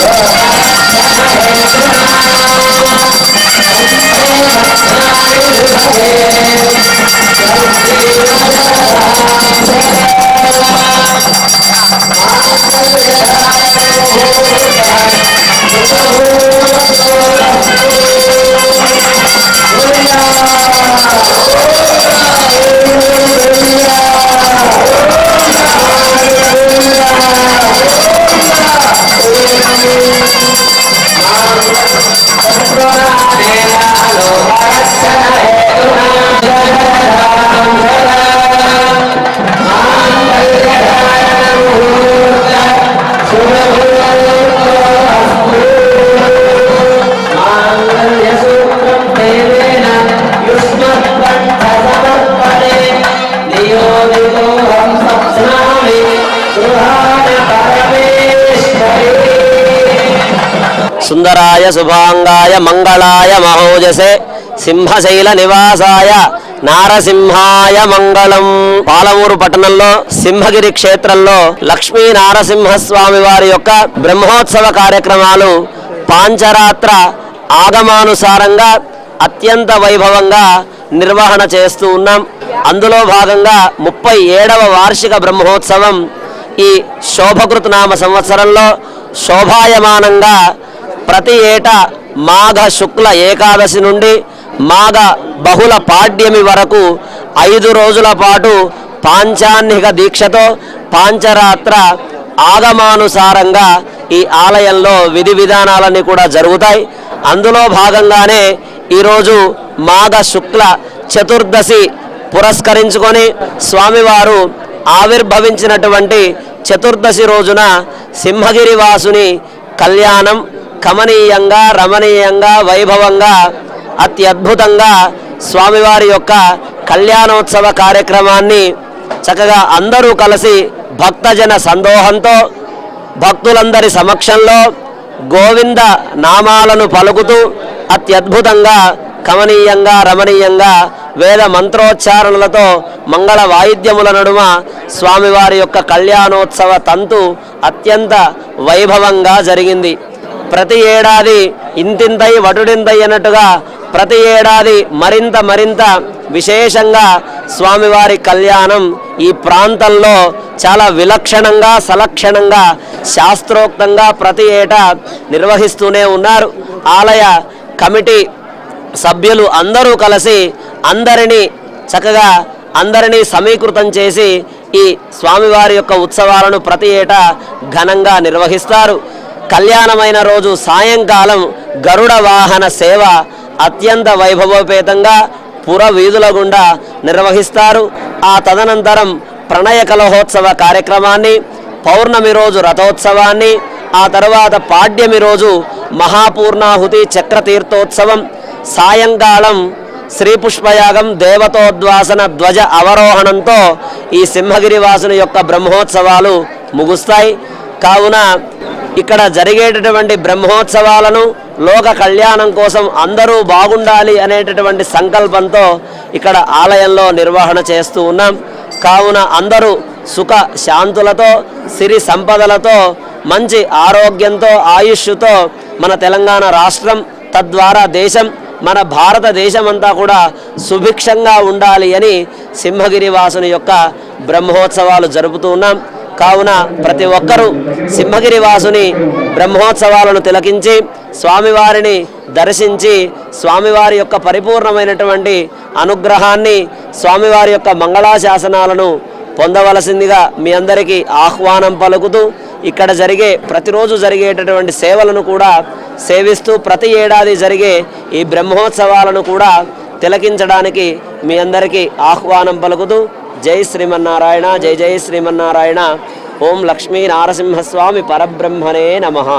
Oh, Thank you. సుందరాయ శుభాంగాయ మంగళాయ మహోజసే సింహశైల నివాసాయ నారసింహాయ మంగళం. పాలమూరు పట్టణంలో సింహగిరి క్షేత్రంలో లక్ష్మీ నారసింహస్వామి వారి యొక్క బ్రహ్మోత్సవ కార్యక్రమాలు పాంచరాత్ర ఆగమానుసారంగా అత్యంత వైభవంగా నిర్వహణ చేస్తూ ఉన్నాం. అందులో భాగంగా ముప్పై ఏడవ వార్షిక బ్రహ్మోత్సవం ఈ శోభకృత్ నామ సంవత్సరంలో శోభాయమానంగా ప్రతి ఏటా మాఘ శుక్ల ఏకాదశి నుండి మాఘ బహుళ పాడ్యమి వరకు ఐదు రోజుల పాటు పాంచాన్నిక దీక్షతో పాంచరాత్ర ఆగమానుసారంగా ఈ ఆలయంలో విధి విధానాలన్నీ కూడా జరుగుతాయి. అందులో భాగంగానే ఈరోజు మాఘ శుక్ల చతుర్దశి పురస్కరించుకొని స్వామివారు ఆవిర్భవించినటువంటి చతుర్దశి రోజున సింహగిరి వాసుని కళ్యాణం కమనీయంగా రమణీయంగా వైభవంగా అత్యద్భుతంగా స్వామివారి యొక్క కళ్యాణోత్సవ కార్యక్రమాన్ని చక్కగా అందరూ కలిసి భక్తజన సందోహంతో భక్తులందరి సమక్షంలో గోవింద నామాలను పలుకుతూ అత్యద్భుతంగా కమనీయంగా రమణీయంగా వేద మంత్రోచ్చారణలతో మంగళ వాయిద్యముల నడుమ స్వామివారి యొక్క కళ్యాణోత్సవ తంతు అత్యంత వైభవంగా జరిగింది. ప్రతి ఏడాది ఇంతింతై వటుడింతై అన్నట్టుగా ప్రతి ఏడాది మరింత మరింత విశేషంగా స్వామివారి కళ్యాణం ఈ ప్రాంతంలో చాలా విలక్షణంగా సలక్షణంగా శాస్త్రోక్తంగా ప్రతి ఏటా నిర్వహిస్తూనే ఉన్నారు. ఆలయ కమిటీ సభ్యులు అందరూ కలిసి అందరినీ చక్కగా అందరినీ సమీకృతం చేసి ఈ స్వామివారి యొక్క ఉత్సవాలను ప్రతి ఏటా ఘనంగా నిర్వహిస్తారు. కళ్యాణమైన రోజు సాయంకాలం గరుడ వాహన సేవ అత్యంత వైభవోపేతంగా పుర వీధుల గుండా నిర్వహిస్తారు. ఆ తదనంతరం ప్రణయ కలహోత్సవ కార్యక్రమాన్ని పౌర్ణమి రోజు రథోత్సవాన్ని ఆ తర్వాత పాడ్యమి రోజు మహాపూర్ణాహుతి చక్రతీర్థోత్సవం సాయంకాలం శ్రీ పుష్పయాగం దేవతోద్వాసన ధ్వజ అవరోహణంతో ఈ సింహగిరి వాసుని యొక్క బ్రహ్మోత్సవాలు ముగుస్తాయి. కావున ఇక్కడ జరిగేటటువంటి బ్రహ్మోత్సవాలను లోక కళ్యాణం కోసం అందరూ బాగుండాలి అనేటటువంటి సంకల్పంతో ఇక్కడ ఆలయంలో నిర్వహణ చేస్తూ ఉన్నాం. కావున అందరూ సుఖ శాంతులతో సిరి సంపదలతో మంచి ఆరోగ్యంతో ఆయుష్తో మన తెలంగాణ రాష్ట్రం తద్వారా దేశం మన భారతదేశం అంతా కూడా సుభిక్షంగా ఉండాలి అని సింహగిరి వాసుని యొక్క బ్రహ్మోత్సవాలు జరుపుతూ ఉన్నాం. కావున ప్రతి ఒక్కరూ సింహగిరి వాసుని బ్రహ్మోత్సవాలను తిలకించి స్వామివారిని దర్శించి స్వామివారి యొక్క పరిపూర్ణమైనటువంటి అనుగ్రహాన్ని స్వామివారి యొక్క మంగళాశాసనాలను పొందవలసిందిగా మీ అందరికీ ఆహ్వానం పలుకుతూ ఇక్కడ జరిగే ప్రతిరోజు జరిగేటటువంటి సేవలను కూడా సేవిస్తూ ప్రతి ఏడాది జరిగే ఈ బ్రహ్మోత్సవాలను కూడా తిలకించడానికి మీ అందరికీ ఆహ్వానం పలుకుతూ జై శ్రీమన్నారాయణ జై జై శ్రీమన్నారాయణ ఓం లక్ష్మీ నారసింహస్వామి పరబ్రహ్మణే నమః